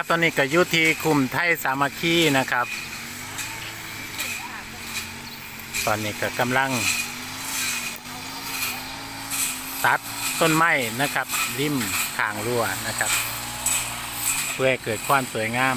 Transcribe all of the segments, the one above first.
ครับตอนนี้ก็ยุทีคุมไทยสามัคคีนะครับ ตอนนี้ก็กำลัง ตัดต้นไม้นะครับริมทางรั่วนะครับ เพื่อให้เกิดความสวยงาม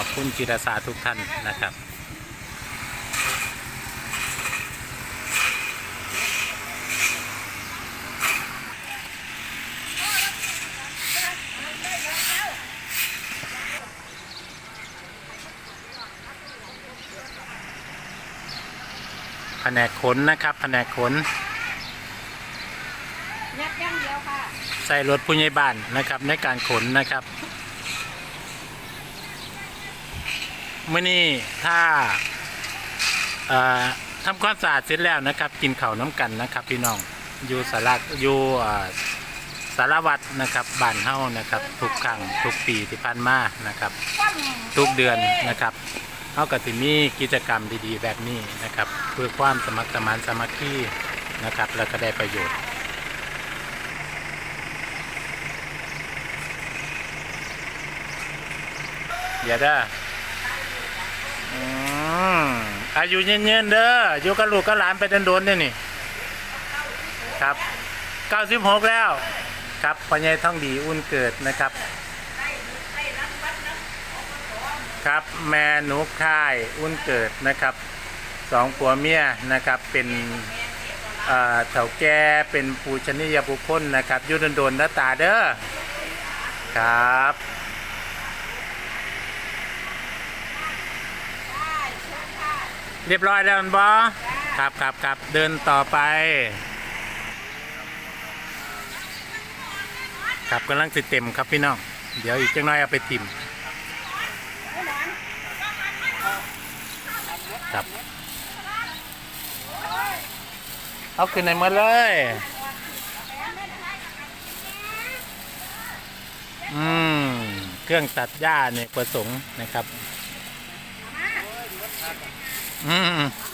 ขอบคุณจิตอาสาทุกท่านนะครับแผนกขนนะครับแผนกขนยัดย่างเดียวค่ะ ใส่รถผู้ใหญ่บ้านนะครับในการขนนะครับเมื่อนี้ถ้าทำความสะอาดเสร็จแล้วนะครับ กินข้าวน้ำกันนะครับ พี่น้องอยู่สาระอยู่สารวัตรนะครับบ้านเฮานะครับ ทุกครั้งทุกปีที่ผ่านมานะครับ ทุกเดือนนะครับเฮาก็สิมีกิจกรรมดีๆ แบบนี้นะครับ เพื่อความสมัครสมานสามัคคีนะครับแล้วก็ได้ประโยชน์เดี๋ยวเด้ อายุเย็นๆเด้ออยู่กับลูกกับหลานไปโดนๆเนี่ยนี่ ครับ96แล้ว ครับพ่อใหญ่ท่องดีอุ่นเกิดนะครับ ครับแม่หนูค่ายอุ่นเกิดนะครับสองผัวเมียนะครับเป็นเอ่อเถาแก่เป็นปูชนียบุคคลนะครับยุดโดนๆนะตาเด้อครับ เรียบร้อยแล้วมันบอครับครับครับเดินต่อไป ครับกำลังสิเต็มครับพี่น้อง เดี๋ยวอีกจังน้อยเอาไปทิมครับ เอาขึ้นในมือเลยอืม เครื่องตัดหญ้าเนี่ยประสงค์นะครับ อืม